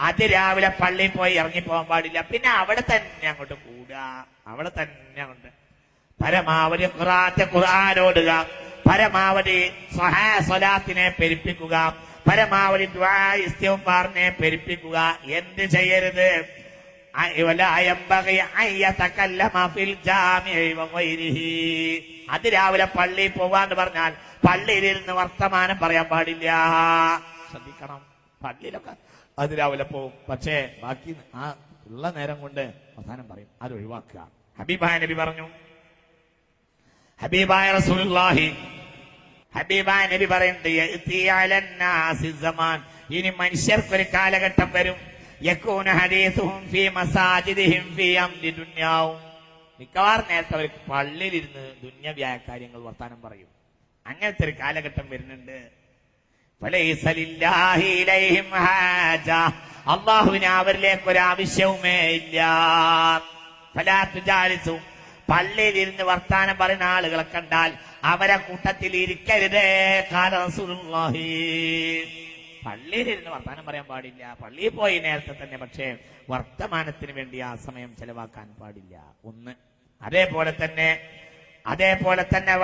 അതിരാവിലെ പള്ളിയിൽ പോയി ഇറങ്ങിപ്പോകാൻ പാടില്ല. പിന്നെ അവിടെ തന്നെ അങ്ങോട്ട് കൂടുക. അവിടെ തന്നെ അങ്ങോട്ട്. പരമാവധി ഖുറാത്തെ ഖുറാനോടുക പരമാവധി സഹാസലാത്തിനെ പെരുപ്പിക്കുക. പരമാവധി ദ്വാരിസ്ത്യവുമാറിനെ പെരുപ്പിക്കുക. എന്ത് ചെയ്യരുത്? അത് രാവിലെ പള്ളിയിൽ പോവാന്ന് പറഞ്ഞാൽ പള്ളിയിൽ ഇരുന്ന് വർത്തമാനം പറയാൻ പാടില്ല. ശ്രദ്ധിക്കണം. പള്ളിയിലൊക്കെ അതിരാവിലെ പോവും പക്ഷേ ബാക്കി ആ ഉള്ള നേരം കൊണ്ട് അവസാനം പറയും അത് ഒഴിവാക്കുക. ഹബീബായ നബി പറഞ്ഞു ഹബീബായ റസൂലുള്ളാഹി ഹബീബായ നബി പറയുന്നുണ്ട് ഇനി മനുഷ്യർക്ക് സമാൻ." ഇനി മനുഷ്യർക്കൊരു കാലഘട്ടം വരും. യക്കൂന ഹദീസുഹും ഫീ മസാജിദിഹിം ഫീ അംരി ദുനിയാവും. മിക്കവാറും നേരത്തെ അവർ പള്ളിയിലിരുന്ന് ദുന്യവ്യായ കാര്യങ്ങൾ വർത്താനം പറയും. അങ്ങനത്തെ ഒരു കാലഘട്ടം വരുന്നുണ്ട്. അള്ളാഹുവിന് അവരിലേക്ക് ഒരു ആവശ്യവുമേ ഇല്ല. ഫലാ തുജാലിസു. പള്ളിയിൽ ഇരുന്ന് വർത്താനം പറയുന്ന ആളുകളെ കണ്ടാൽ അവരെ കൂട്ടത്തിൽ ഇരിക്കരുതേ കാല റസൂലുള്ളാഹി. പള്ളിയിൽ ഇരുന്ന് വർത്താനം പറയാൻ പാടില്ല. പള്ളിയിൽ പോയി നേരത്തെ തന്നെ പക്ഷേ വർത്തമാനത്തിന് വേണ്ടി ആ സമയം ചെലവാക്കാൻ പാടില്ല. ഒന്ന് അതേപോലെ തന്നെ അതേപോലെ തന്നെ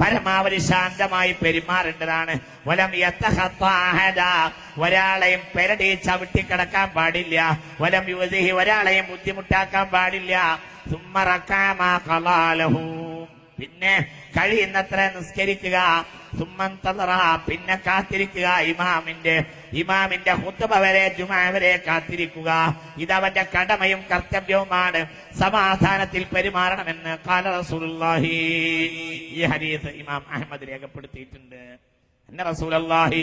പരമാവധി ശാന്തമായി പെരുമാറേണ്ടതാണ്. വലം. ഒരാളെയും പെരടി ചവിട്ടി കിടക്കാൻ പാടില്ല. വലം യുവതിഹി ഒരാളെയും ബുദ്ധിമുട്ടാക്കാൻ പാടില്ല. സുമ്മറക്കാമാ കലാലഹൂ. പിന്നെ കഴിയുന്നത്ര നിസ്കരിക്കുക. പിന്നെ കാത്തിരിക്കുക ഇമാമിന്റെ ഇമാമിന്റെ ഹുത്തുബ വരെ ജുമാ വരെ കാത്തിരിക്കുക. ഇതവന്റെ കടമയും കർത്തവ്യവുമാണ്. സമാധാനത്തിൽ പെരുമാറണമെന്ന് കാല റസൂലുള്ളാഹി. ഈ ഹദീസ് ഇമാം അഹമ്മദ് രേഖപ്പെടുത്തിയിട്ടുണ്ട്. എന്നെ റസൂലല്ലാഹി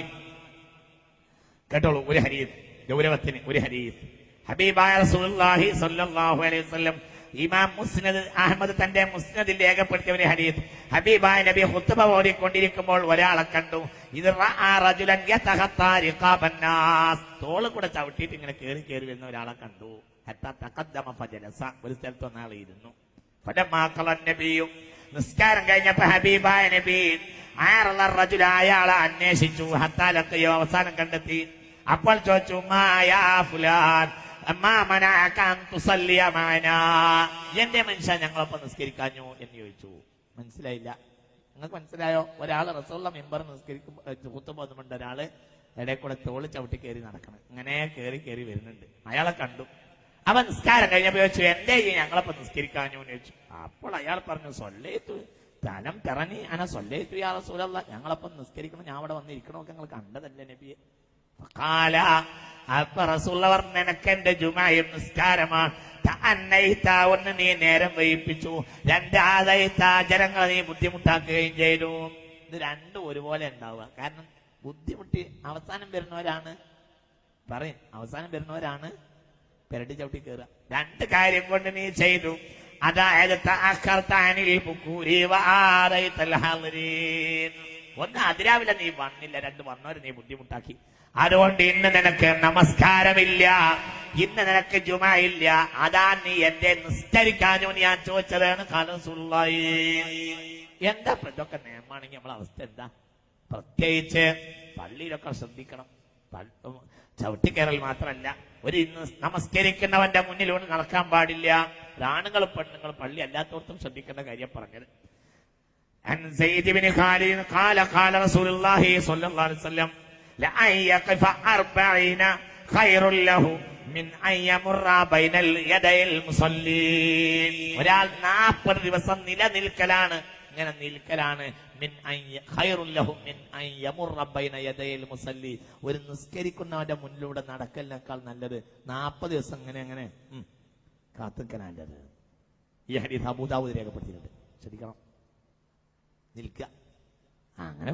കേട്ടോളൂ ഒരു ഹരീസ് ഗൗരവത്തിന് ഒരു ഹരീസ് ഹബീബായ റസൂലുള്ളാഹി സ്വല്ലല്ലാഹു അലൈഹി വസല്ലം ഇമാം മുസ്നദ് അഹമ്മദ് തന്റെ മുസ്നദിൽ രേഖപ്പെടുത്തിയ ഒരു ഹരീത് ഹബീബായ നബി ഹുത്തുബ ഓടിക്കൊണ്ടിരിക്കുമ്പോൾ ഒരാളെ കണ്ടു. ഇത് തോൾ കൂടെ ചവിട്ടിയിട്ട് ഇങ്ങനെ കയറി കയറി വരുന്ന ഒരാളെ കണ്ടു. ഒരു സ്ഥലത്ത് ഒന്നാൾ ഇരുന്നു. നബിയു. നിസ്കാരം കഴിഞ്ഞപ്പോ ഹബീബായ നബി ആറുള്ള റജുല അയാളെ അന്വേഷിച്ചു. ഹത്താലൊക്കെയോ അവസാനം കണ്ടെത്തി. അപ്പോൾ ചോദിച്ചു മായാ ഫുലാൻ? എന്റെ മനുഷ്യ ഞങ്ങളൊപ്പം നിസ്കരിക്കാഞ്ഞു എന്ന് ചോദിച്ചു. മനസ്സിലായില്ല. നിങ്ങൾക്ക് മനസ്സിലായോ? ഒരാൾ റസോള്ള മെമ്പർ നിസ്കരിക്കുമ്പോൾ കുത്തുമ്പോ വന്നുകൊണ്ട് ഒരാൾ ഇടയിൽ കൂടെ തോളി ചവിട്ടി കയറി നടക്കണം. ഇങ്ങനെ കയറി കയറി വരുന്നുണ്ട്. അയാളെ കണ്ടു. അവൻ നിസ്കാരം കഴിഞ്ഞപ്പോ ചോദിച്ചു എന്തേ ഈ ഞങ്ങളൊപ്പം നിസ്കരിക്കാഞ്ഞു? എന്ന് ചോദിച്ചു. അപ്പോൾ അയാൾ പറഞ്ഞു സൊല്ലേത്തു. തലം തിറങ്ങി അന സൊല്ലേത്തു യാ റസൂലല്ല. ഞങ്ങളൊപ്പം നിസ്കരിക്കണം. ഞാൻ അവിടെ വന്നിരിക്കണമൊക്കെ ഞങ്ങൾ കണ്ടതല്ലേ നബിയെ? അപ്പൊ റസൂള്ള പറഞ്ഞു നിനക്ക് എന്റെ ജുമായും നിസ്കാരമാണ് ഒന്ന് നീ നേരം വൈപ്പിച്ചു രണ്ടാതയിത്ത ജനങ്ങളെ നീ ബുദ്ധിമുട്ടാക്കുകയും ചെയ്തു. ഇത് രണ്ടും ഒരുപോലെ ഉണ്ടാവുക. കാരണം ബുദ്ധിമുട്ടി അവസാനം വരുന്നവരാണ്. പറയും അവസാനം വരുന്നവരാണ് പെരടി ചവിട്ടി കയറുക രണ്ട് കാര്യം കൊണ്ട് നീ ചെയ്തു. അതായത് ഒന്ന് അതിരാവിലെ നീ വന്നില്ല രണ്ട് വന്നവരെ നീ ബുദ്ധിമുട്ടാക്കി. അതുകൊണ്ട് ഇന്ന് നിനക്ക് നമസ്കാരമില്ല. ഇന്ന് നിനക്ക് ജുമ ഇല്ല അതാ നീ എന്റെ നിസ്കരിക്കാനോ ഞാൻ ചോദിച്ചതാണ് കാലസുള്ളായി എന്താ ഇതൊക്കെ നിയമാണെങ്കിൽ നമ്മളെ അവസ്ഥ എന്താ? പ്രത്യേകിച്ച് പള്ളിയിലൊക്കെ ശ്രദ്ധിക്കണം. ചവിട്ടി കയറൽ മാത്രമല്ല. ഒരു ഇന്ന് നമസ്കരിക്കുന്നവന്റെ മുന്നിലൂടെ നടക്കാൻ പാടില്ല. ആണുങ്ങളും പെണ്ണുങ്ങളും പള്ളി അല്ലാത്തവർക്കും ശ്രദ്ധിക്കേണ്ട കാര്യം പറഞ്ഞത്. عن زيد بن خالد قال قال رسول الله صلى الله عليه وسلم لأن يقف أربعين خير له من أن يمر بين يدي المصلين ഒരാൾ നാൽപ്പത് ദിവസം നിലനിൽക്കലാണ് ഇങ്ങനെ നിൽക്കലാണ് മിൻ അൻ യ- ഖൈറുൻ ലഹു മിൻ അൻ യമുറ ബൈന യദയിൽ മുസല്ലി ഒരു നിസ്കരിക്കുന്നവന്റെ മുന്നിലൂടെ നടക്കലിനേക്കാൾ നല്ലത് നാൽപ്പത് ദിവസം ഇങ്ങനെ അങ്ങനെ ഉം, കാത്തിക്കലാണ് നല്ലത് ഈ ഹരീത് അബൂദാവൂദ് രേഖപ്പെടുത്തിയിട്ടുണ്ട് ശ്രദ്ധിക്കണം നിൽക്കുക. അങ്ങനെ